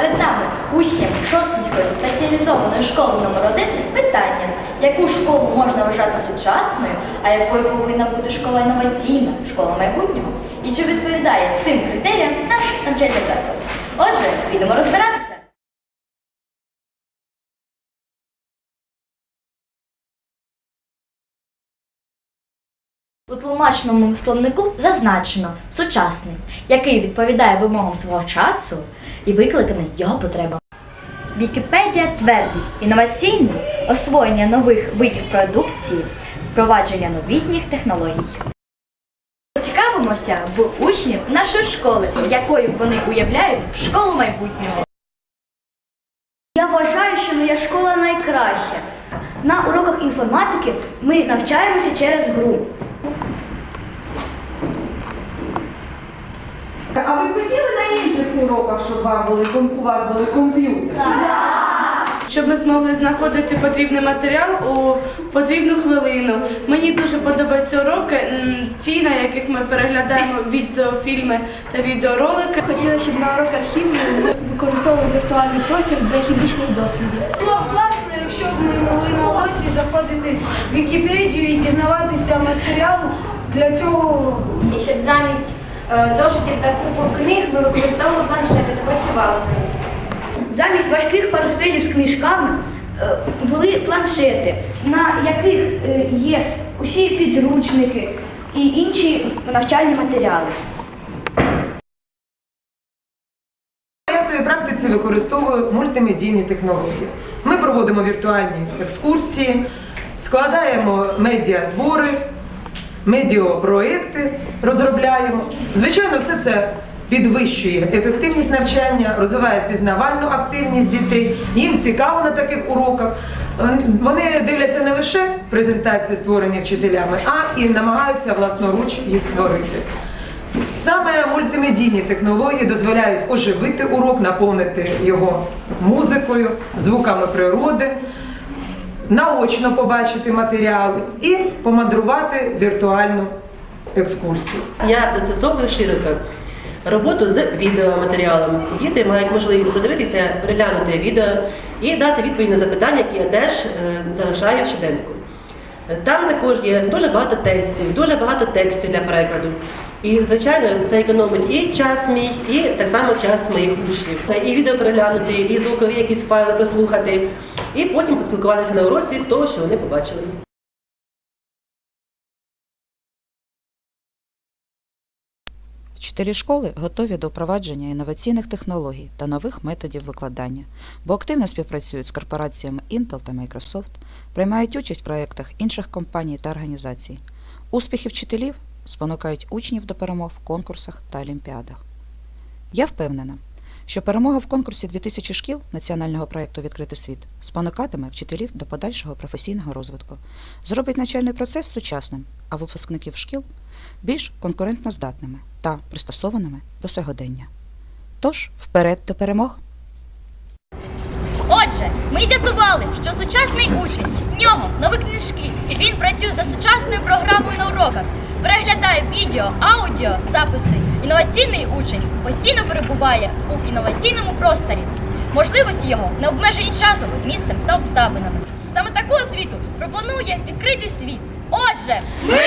перед нами учням Шостинської спеціалізованої школи номер 1 питання, яку школу можна вважати сучасною, а якою повинна бути школа інноваційна, школа майбутнього, і чи відповідає цим критеріям наш навчальний заклад. Отже, підемо розбиратися. У тлумачному словнику зазначено сучасний, який відповідає вимогам свого часу і викликаний його потребами. Вікіпедія твердить інноваційне освоєння нових видів продукції, впровадження новітніх технологій. Цікавимося в учнів нашої школи, якою вони уявляють школу майбутнього. Я вважаю, що моя школа найкраща. На уроках інформатики ми навчаємося через гру. А ви хотіли на інших уроках, щоб вам були, у вас були комп'ютери? щоб ми змогли знаходити потрібний матеріал у потрібну хвилину. Мені дуже подобаються уроки, ті, на яких ми переглядаємо відеофільми та відеоролики. Хотіла, щоб на уроках хімії ми використовували віртуальний простір для хімічних дослідів. Було б класно, якщо б ми могли на уроці заходити в Вікіпедію і дізнаватися матеріалу для цього уроку. І щоб замість е, та купу книг ми використовували планшети та працювали. Замість важких парусведів з книжками е, були планшети, на яких е, є усі підручники і інші навчальні матеріали. Я в своїй практиці використовую мультимедійні технології. Ми проводимо віртуальні екскурсії, складаємо медіатвори, медіапроекти розробляємо. Звичайно, все це підвищує ефективність навчання, розвиває пізнавальну активність дітей. Їм цікаво на таких уроках. Е, Вони дивляться не лише презентації, створені вчителями, а і намагаються власноруч їх створити. Саме мультимедійні технології дозволяють оживити урок, наповнити його музикою, звуками природи, наочно побачити матеріали і помандрувати віртуальну екскурсію. Я застосовую широко роботу з відеоматеріалом. Діти мають можливість подивитися, переглянути відео і дати відповідь на запитання, які я теж е, залишаю в щоденнику. Там також є дуже багато текстів, дуже багато текстів для перекладу. І, звичайно, це економить і час мій, і так само час моїх учнів. І відео переглянути, і звукові якісь файли прослухати, і потім поспілкуватися на уроці з того, що вони побачили. Вчителі школи готові до впровадження інноваційних технологій та нових методів викладання, бо активно співпрацюють з корпораціями Intel та Microsoft, приймають участь в проєктах інших компаній та організацій. Успіхи вчителів спонукають учнів до перемог в конкурсах та олімпіадах. Я впевнена, що перемога в конкурсі 2000 шкіл національного проєкту Відкритий світ спонукатиме вчителів до подальшого професійного розвитку, зробить навчальний процес сучасним, а випускників шкіл більш конкурентно здатними та пристосованими до сьогодення. Тож, вперед до перемог! Отже, ми з'ясували, що сучасний учень, в нього нові книжки, і він працює за сучасною програмою на уроках, переглядає відео, аудіо, записи. Інноваційний учень постійно перебуває у інноваційному просторі. Можливості його не обмежені часом, місцем та обставинами. Саме таку освіту пропонує відкритий світ. Отже, ми